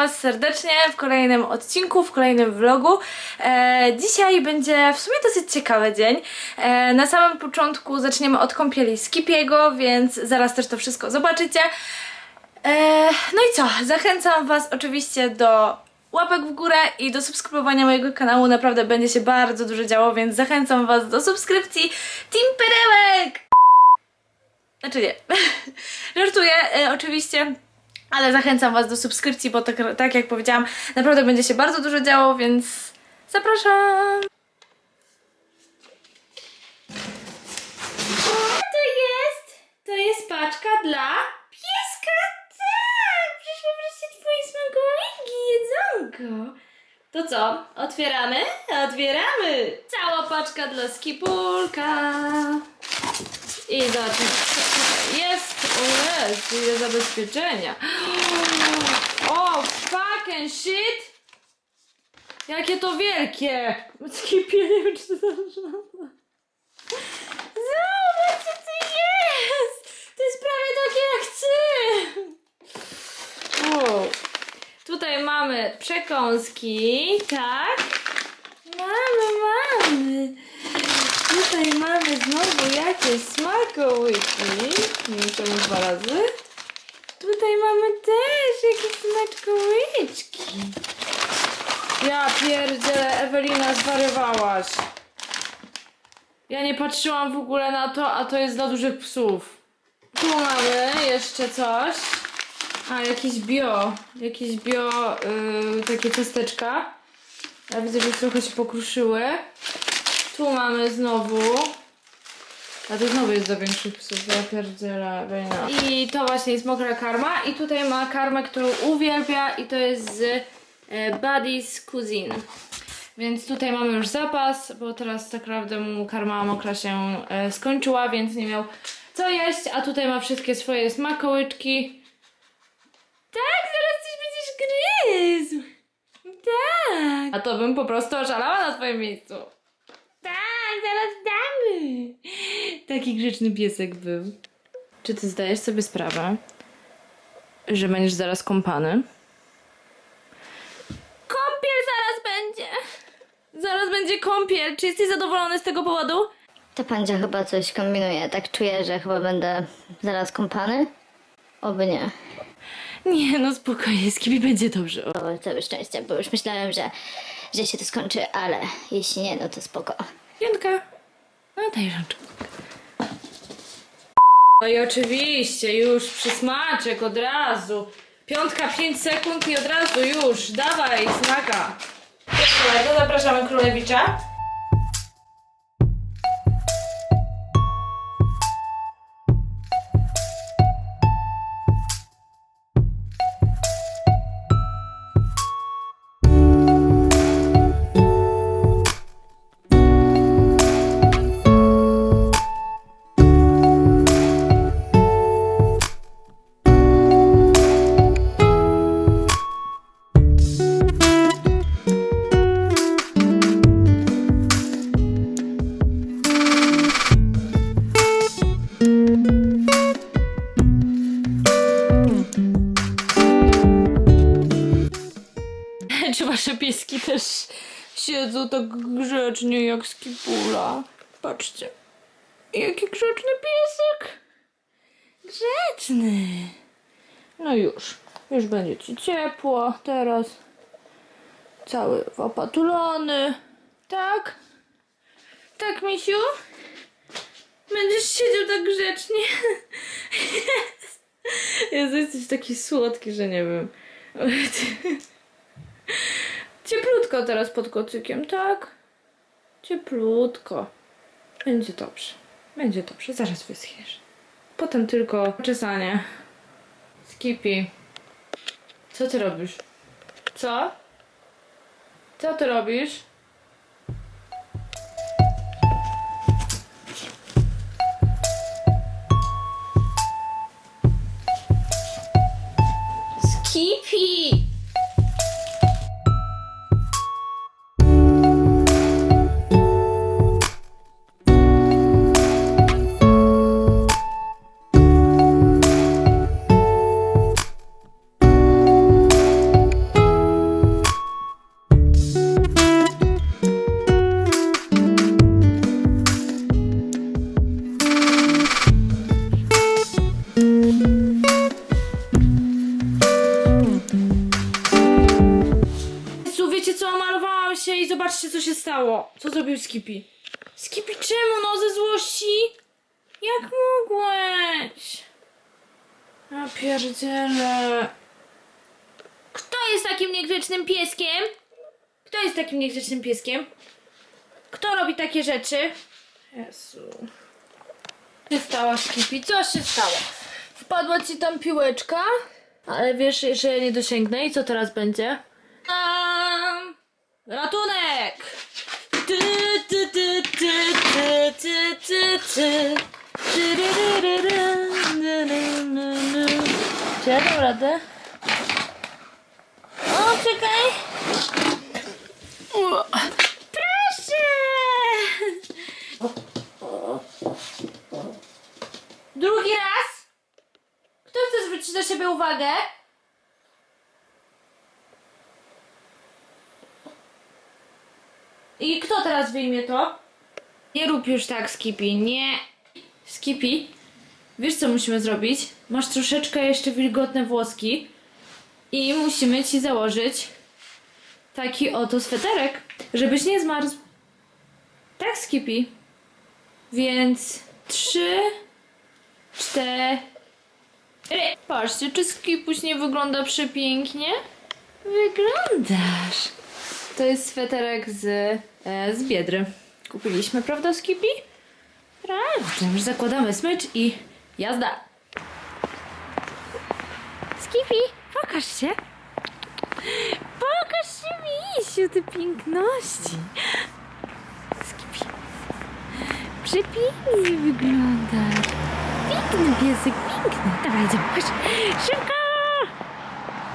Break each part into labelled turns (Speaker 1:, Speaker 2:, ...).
Speaker 1: Was serdecznie w kolejnym odcinku, w kolejnym vlogu. E, dzisiaj będzie w sumie dosyć ciekawy dzień. E, na samym początku zaczniemy od kąpieli Skipiego, więc zaraz też to wszystko zobaczycie. E, no i co? Zachęcam Was oczywiście do łapek w górę i do subskrybowania mojego kanału. Naprawdę będzie się bardzo dużo działo, więc zachęcam Was do subskrypcji. Team Perełek! Znaczy nie. Żartuję, e, oczywiście. Ale zachęcam Was do subskrypcji, bo tak, tak jak powiedziałam, naprawdę będzie się bardzo dużo działo, więc zapraszam. Co to jest? To jest paczka dla pieska. Tak! Przyszły wreszcie Twoje smakołyki, jedzonko. To co? Otwieramy? Otwieramy! Cała paczka dla skipulka. I tutaj jest. O jest, ile zabezpieczenia. O, fucking shit! Jakie to wielkie! Skipie, nie wiem, czy to dobrze. Zobacz, co to jest! To jest prawie takie jak ty! Wow. Tutaj mamy przekąski, tak? Mamy, mamy. Tutaj mamy znowu jakieś smakołyki. Nie wiem dwa razy. Tutaj mamy też jakieś smakołyczki. Ja pierdzielę, Ewelina, zwariowałaś. Ja nie patrzyłam w ogóle na to, a to jest dla dużych psów. Tu mamy jeszcze coś. A, jakieś bio. Jakieś bio, yy, takie ciasteczka. Ja widzę, że trochę się pokruszyły. Tu mamy znowu. A to znowu jest dla większych psów, ja pierdzielę, wejna. I to właśnie jest mokra karma. I tutaj ma karmę, którą uwielbia i to jest z e, Buddy's Cuisine. Więc tutaj mamy już zapas, bo teraz tak naprawdę mu karma mokra się e, skończyła, więc nie miał co jeść. A tutaj ma wszystkie swoje smakołyczki. Tak, zaraz coś będziesz gryzł. Tak. A to bym po prostu oszalała na twoim miejscu. Tak, zaraz damy. Taki grzeczny piesek był. Czy ty zdajesz sobie sprawę, że będziesz zaraz kąpany? Kąpiel zaraz będzie. Zaraz będzie kąpiel. Czy jesteś zadowolony z tego powodu?
Speaker 2: To pandzia chyba coś kombinuje. Tak czuję, że chyba będę zaraz kąpany. Oby nie.
Speaker 1: Nie, no spokojnie, Skibi będzie dobrze. O,
Speaker 2: O, całe szczęście, bo już myślałem, że, że się to skończy, ale jeśli nie, no to spoko.
Speaker 1: Janka, no daj rączkę. No i oczywiście, już przysmaczek od razu. Piątka, 5 sekund i od razu już. Dawaj, smaka. Proszę bardzo, zapraszamy królewicza. Pieski też siedzą tak grzecznie jak skipula? Patrzcie. Jaki grzeczny piesek. Grzeczny. No już. Już będzie ci ciepło teraz. Cały opatulony. Tak? Tak, misiu? Będziesz siedział tak grzecznie? Jezu, jesteś taki słodki, że nie wiem. Cieplutko teraz pod kocykiem, tak? Cieplutko. Będzie dobrze. Będzie dobrze, zaraz wyschniesz. Potem tylko czesanie. Skippy. Co ty robisz? Co? Co ty robisz? Skippy?
Speaker 3: Skippy, czemu? No, ze złości? Jak mogłeś? Ja pierdzielę. Kto jest takim niegrzecznym pieskiem? Kto jest takim niegrzecznym pieskiem? Kto robi takie rzeczy? Jezu. Co się stało, Skippy? Co się stało? Wpadła ci tam piłeczka? Ale wiesz, że ja nie dosięgnę i co teraz będzie? Ratunek! ty, ty. Czy ja dam radę? O, czekaj. Proszę! Drugi raz? Kto chce zwrócić na siebie uwagę? I kto teraz wyjmie to? Nie rób już tak, Skippy, nie. Skippy, wiesz co musimy zrobić? Masz troszeczkę jeszcze wilgotne włoski i musimy ci założyć taki oto sweterek, żebyś nie zmarzł. Tak, Skippy. Więc trzy, cztery. Patrzcie, czy Skipuś nie wygląda przepięknie? Wyglądasz. To jest sweterek z, e, z Biedry. Kupiliśmy, prawda, Skippy? Prawda. Już zakładamy smycz i jazda. Skippy, pokaż się. Pokaż się, misiu, te piękności. Skippy. Przepięknie wyglądasz. Piękny piesek, piękny. Dawaj, idziemy, chodź. Szybko!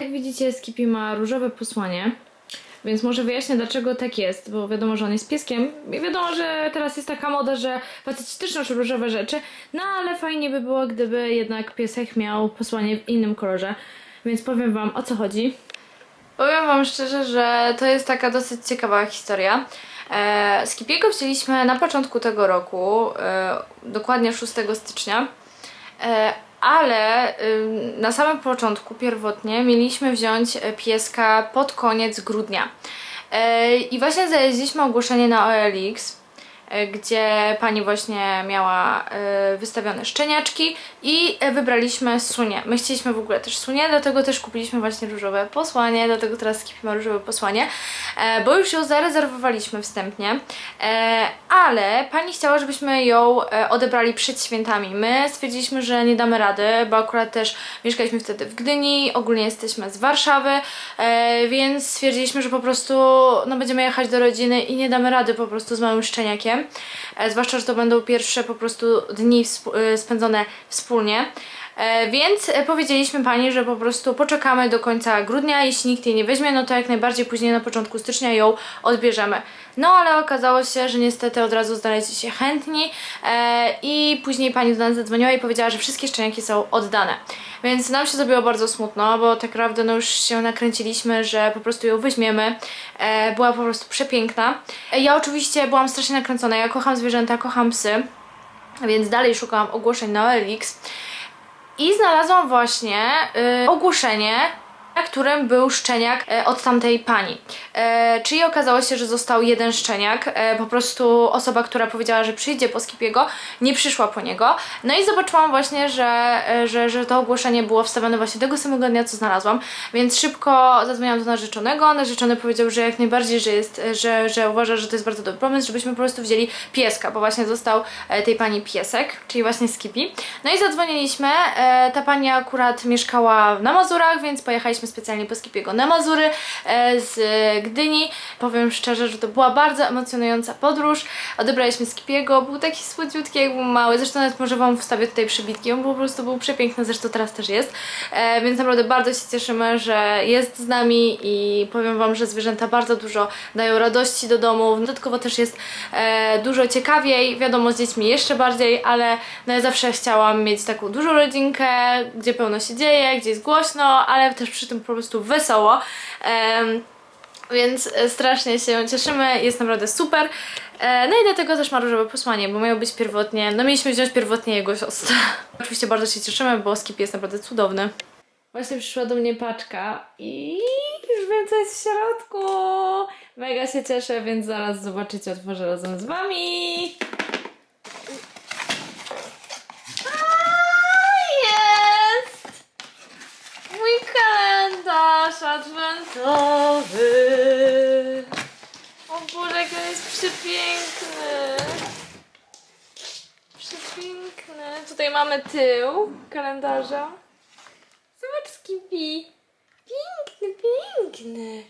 Speaker 3: Jak widzicie, Skippy ma różowe posłanie. Więc może wyjaśnię, dlaczego tak jest, bo wiadomo, że on jest pieskiem. I wiadomo, że teraz jest taka moda, że faceci też noszą różowe rzeczy. No ale fajnie by było, gdyby jednak piesek miał posłanie w innym kolorze. Więc powiem wam, o co chodzi.
Speaker 1: Powiem Wam szczerze, że to jest taka dosyć ciekawa historia. E, Skipiego wzięliśmy na początku tego roku, e, dokładnie 6 stycznia, e, ale na samym początku, pierwotnie, mieliśmy wziąć e, pieska pod koniec grudnia. E, I właśnie znaleźliśmy ogłoszenie na OLX, gdzie pani właśnie miała e, wystawione szczeniaczki i e, wybraliśmy sunię. My chcieliśmy w ogóle też sunię, dlatego też kupiliśmy właśnie różowe posłanie, dlatego teraz Skippy ma różowe posłanie, e, bo już ją zarezerwowaliśmy wstępnie, e, ale pani chciała, żebyśmy ją e, odebrali przed świętami. My stwierdziliśmy, że nie damy rady, bo akurat też mieszkaliśmy wtedy w Gdyni, ogólnie jesteśmy z Warszawy, e, więc stwierdziliśmy, że po prostu no, będziemy jechać do rodziny i nie damy rady po prostu z małym szczeniakiem. E, zwłaszcza, że to będą pierwsze po prostu dni e, spędzone wspólnie. E, więc powiedzieliśmy pani, że po prostu poczekamy do końca grudnia, jeśli nikt jej nie weźmie, no to jak najbardziej później na początku stycznia ją odbierzemy. No ale okazało się, że niestety od razu znaleźli się chętni e, i później pani do nas zadzwoniła i powiedziała, że wszystkie szczeniaki są oddane. Więc nam się zrobiło bardzo smutno, bo tak naprawdę no już się nakręciliśmy, że po prostu ją weźmiemy. E, była po prostu przepiękna. Ja oczywiście byłam strasznie nakręcona, ja kocham zwierzęta, kocham psy, więc dalej szukałam ogłoszeń na OLX. I znalazłam właśnie y, ogłoszenie, na którym był szczeniak e, od tamtej pani. E, czyli okazało się, że został jeden szczeniak. E, po prostu osoba, która powiedziała, że przyjdzie po Skipiego, nie przyszła po niego. No i zobaczyłam właśnie, że, że, że to ogłoszenie było wstawione właśnie tego samego dnia, co znalazłam. Więc szybko zadzwoniłam do narzeczonego. Narzeczony powiedział, że jak najbardziej, że, jest, że, że uważa, że to jest bardzo dobry pomysł, żebyśmy po prostu wzięli pieska, bo właśnie został tej pani piesek, czyli właśnie Skippy. No i zadzwoniliśmy. Ta pani akurat mieszkała na Mazurach, więc pojechaliśmy specjalnie po Skipiego na Mazury e, z Gdyni. Powiem szczerze, że to była bardzo emocjonująca podróż. Odebraliśmy Skipiego, był taki słodziutki, jak był mały. Zresztą nawet może Wam wstawię tutaj przybitki. On po prostu był przepiękny, zresztą teraz też jest. E, więc naprawdę bardzo się cieszymy, że jest z nami i powiem Wam, że zwierzęta bardzo dużo dają radości do domu. Dodatkowo też jest e, dużo ciekawiej, wiadomo z dziećmi jeszcze bardziej, ale no ja zawsze chciałam mieć taką dużą rodzinkę, gdzie pełno się dzieje, gdzie jest głośno, ale też przy tym po prostu wesoło. Więc e, strasznie się cieszymy, jest naprawdę super. E, No i dlatego też ma różowe posłanie, bo miało być pierwotnie, no mieliśmy wziąć pierwotnie jego siostrę. Oczywiście bardzo się cieszymy, bo Skip jest naprawdę cudowny.
Speaker 3: Właśnie przyszła do mnie paczka i
Speaker 1: już wiem co jest w środku. Mega się cieszę, więc zaraz zobaczycie, otworzę razem z wami. A, jest! Mój kalendarz adwentowy. O Boże, jak on jest przepiękny. Przepiękny. Tutaj mamy tył kalendarza. Zobacz, Skippy. Piękny, piękny.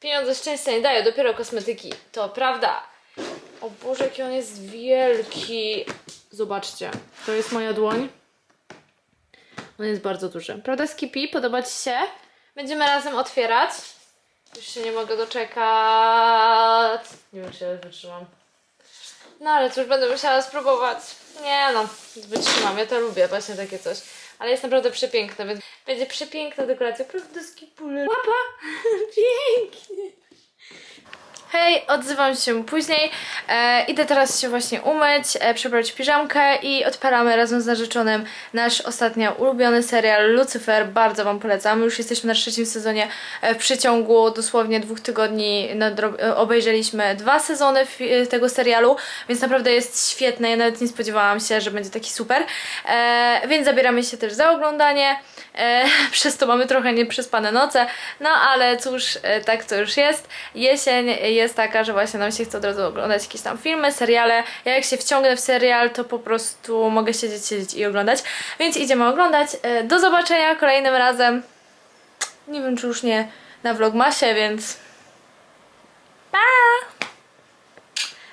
Speaker 1: Pieniądze szczęścia nie dają, dopiero kosmetyki. To prawda. O Boże, jaki on jest wielki. Zobaczcie, to jest moja dłoń. On jest bardzo duży. Prawda, Skippy? Podoba Ci się? Będziemy razem otwierać. Już się nie mogę doczekać. Nie wiem, czy ja wytrzymam. No ale cóż, będę musiała spróbować. Nie no, wytrzymam, ja to lubię, właśnie takie coś. Ale jest naprawdę przepiękne, więc będzie przepiękna dekoracja. Prawda, skipule. Łapa! Pięknie! Hej, odzywam się później. E, idę teraz się właśnie umyć, e, przebrać piżamkę i odpalamy razem z narzeczonym nasz ostatnio ulubiony serial Lucifer. Bardzo Wam polecam. Już jesteśmy na trzecim sezonie. E, w przeciągu dosłownie dwóch tygodni e, obejrzeliśmy dwa sezony fi- tego serialu, więc naprawdę jest świetny. Ja nawet nie spodziewałam się, że będzie taki super. E, więc zabieramy się też za oglądanie. E, przez to mamy trochę nieprzespane noce, no ale cóż, e, tak to już jest. Jesień jest taka, że właśnie nam się chce od razu oglądać jakieś tam filmy, seriale. Ja jak się wciągnę w serial, to po prostu mogę siedzieć, siedzieć i oglądać. Więc idziemy oglądać. E, do zobaczenia kolejnym razem. Nie wiem, czy już nie na vlogmasie, więc pa!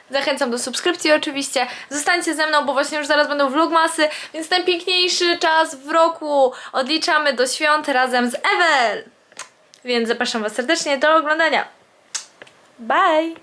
Speaker 1: Zachęcam do subskrypcji oczywiście. Zostańcie ze mną, bo właśnie już zaraz będą vlogmasy, więc najpiękniejszy czas w roku odliczamy do świąt razem z Ewel. Więc zapraszam Was serdecznie do oglądania. Bye!